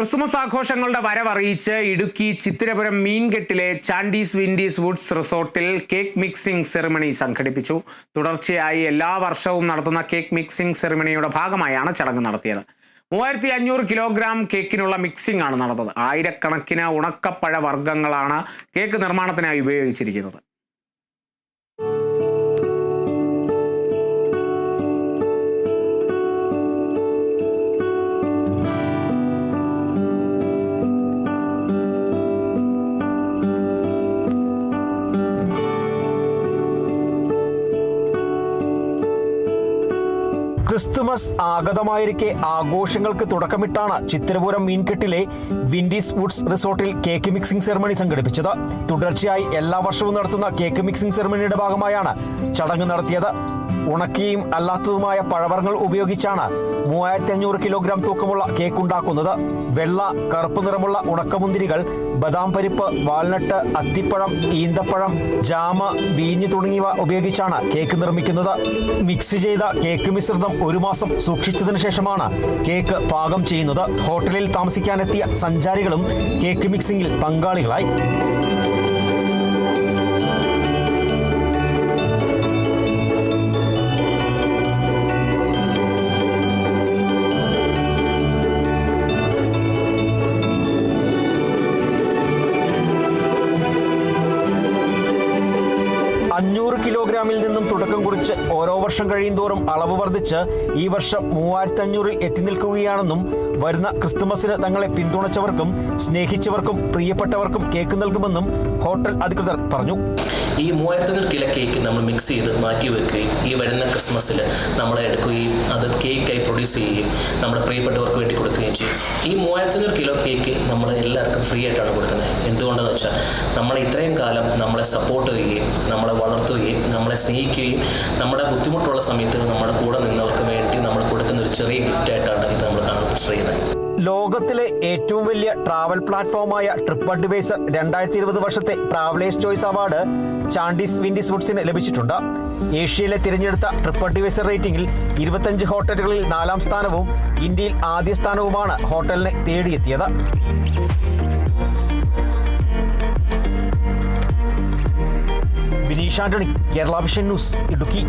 Christmas ആഘോഷങ്ങളുടെ വരവറിയിച്ച് ഇടുക്കി ചിത്തിരപുരം മീൻകെട്ടിലെ ചാൻഡീസ് വിൻഡീസ് വുഡ്സ് റിസോർട്ടിൽ കേക്ക് മിക്സിംഗ് സെറിമണി സംഘടിപ്പിച്ചു. തുടർച്ചയായി എല്ലാ വർഷവും നടത്തുന്ന കേക്ക് മിക്സിംഗ് സെറിമണിയുടെ ഭാഗമായാണ് ചടങ്ങ് നടത്തിയത്. മൂവായിരത്തി അഞ്ഞൂറ് കിലോഗ്രാം കേക്കിനുള്ള മിക്സിംഗ് ആണ് നടന്നത്. ആയിരക്കണക്കിന് ഉണക്കപ്പഴ വർഗങ്ങളാണ് കേക്ക് നിർമ്മാണത്തിനായി ഉപയോഗിച്ചിരിക്കുന്നത്. ക്രിസ്തുമസ് ആഗതമായിരിക്കെ ആഘോഷങ്ങൾക്ക് തുടക്കമിട്ടാണ് ചിത്തിരപുരം മീൻകെട്ടിലെ വിൻഡീസ് വുഡ്സ് റിസോർട്ടിൽ കേക്ക് മിക്സിംഗ് സെറമണി സംഘടിപ്പിച്ചത്. തുടർച്ചയായി എല്ലാ വർഷവും നടത്തുന്ന കേക്ക് മിക്സിംഗ് സെറമണിയുടെ ഭാഗമായാണ് ചടങ്ങ് നടത്തിയത്. ഉണക്കിയും അല്ലാത്തതുമായ പഴവർഗങ്ങൾ ഉപയോഗിച്ചാണ് മൂവായിരത്തി അഞ്ഞൂറ് കിലോഗ്രാം തൂക്കമുള്ള കേക്ക് ഉണ്ടാക്കുന്നത്. വെള്ള കറുപ്പ് നിറമുള്ള ഉണക്കമുന്തിരികൾ ബദാം പരിപ്പ് വാൽനട്ട് അത്തിപ്പഴം ഈന്തപ്പഴം ജാമ വീഞ്ഞ് തുടങ്ങിയവ ഉപയോഗിച്ചാണ് കേക്ക് നിർമ്മിക്കുന്നത്. മിക്സ് ചെയ്ത കേക്ക് മിശ്രിതം ഒരു മാസം സൂക്ഷിച്ചതിനു ശേഷമാണ് കേക്ക് പാകം ചെയ്യുന്നത്. ഹോട്ടലിൽ താമസിക്കാനെത്തിയ സഞ്ചാരികളും കേക്ക് മിക്സിംഗിൽ പങ്കാളികളായി. അഞ്ഞൂറ് കിലോഗ്രാമിൽ നിന്നും തുടക്കം കുറിച്ച് ഓരോ വർഷം കഴിയുന്തോറും അളവ് വർദ്ധിച്ച് ഈ വർഷം മൂവായിരത്തി അഞ്ഞൂറിൽ എത്തി നിൽക്കുകയാണെന്നും വരുന്ന ക്രിസ്തുമസിന് തങ്ങളെ പിന്തുണച്ചവർക്കും സ്നേഹിച്ചവർക്കും പ്രിയപ്പെട്ടവർക്കും കേക്ക് നൽകുമെന്നും ഹോട്ടൽ അധികൃതർ പറഞ്ഞു. ഈ മൂവായിരത്തഞ്ഞൂറ് കിലോ കേക്ക് നമ്മൾ മിക്സ് ചെയ്ത് മാറ്റി വെക്കുകയും ഈ വരുന്ന ക്രിസ്മസിൽ നമ്മൾ എടുക്കുകയും അത് കേക്കായി പ്രൊഡ്യൂസ് ചെയ്യുകയും നമ്മുടെ പ്രിയപ്പെട്ടവർക്ക് വേണ്ടി കൊടുക്കുകയും ചെയ്യും. ഈ മൂവായിരത്തഞ്ഞൂറ് കിലോ കേക്ക് നമ്മൾ എല്ലാവർക്കും ഫ്രീ ആയിട്ടാണ് കൊടുക്കുന്നത്. എന്തുകൊണ്ടെന്ന് വെച്ചാൽ നമ്മൾ ഇത്രയും കാലം നമ്മളെ സപ്പോർട്ട് ചെയ്യുകയും നമ്മളെ വളർത്തുകയും നമ്മളെ സ്നേഹിക്കുകയും നമ്മുടെ ബുദ്ധിമുട്ടുള്ള സമയത്ത് നമ്മുടെ കൂടെ നിന്നവർക്ക് വേണ്ടി നമ്മൾ കൊടുക്കുന്ന ഒരു ചെറിയ ഗിഫ്റ്റായിട്ടാണ് ലോകത്തിലെ ഏറ്റവും വലിയ ട്രാവൽ പ്ലാറ്റ്ഫോമായ ട്രിപ്പ് അഡ്വൈസർ രണ്ടായിരത്തി ഇരുപത് വർഷത്തെ travellers choice award Chandys Windies വുഡ്സിന് ലഭിച്ചിട്ടുണ്ട്. ഏഷ്യയിലെ തിരഞ്ഞെടുത്ത ട്രിപ്പ് അഡ്വൈസർ റേറ്റിംഗിൽ ഇരുപത്തഞ്ച് ഹോട്ടലുകളിൽ നാലാം സ്ഥാനവും ഇന്ത്യയിൽ ആദ്യ സ്ഥാനവുമാണ് ഹോട്ടലിനെ തേടിയെത്തിയത്. Bineesh Antony Kerala Vision News Idukki.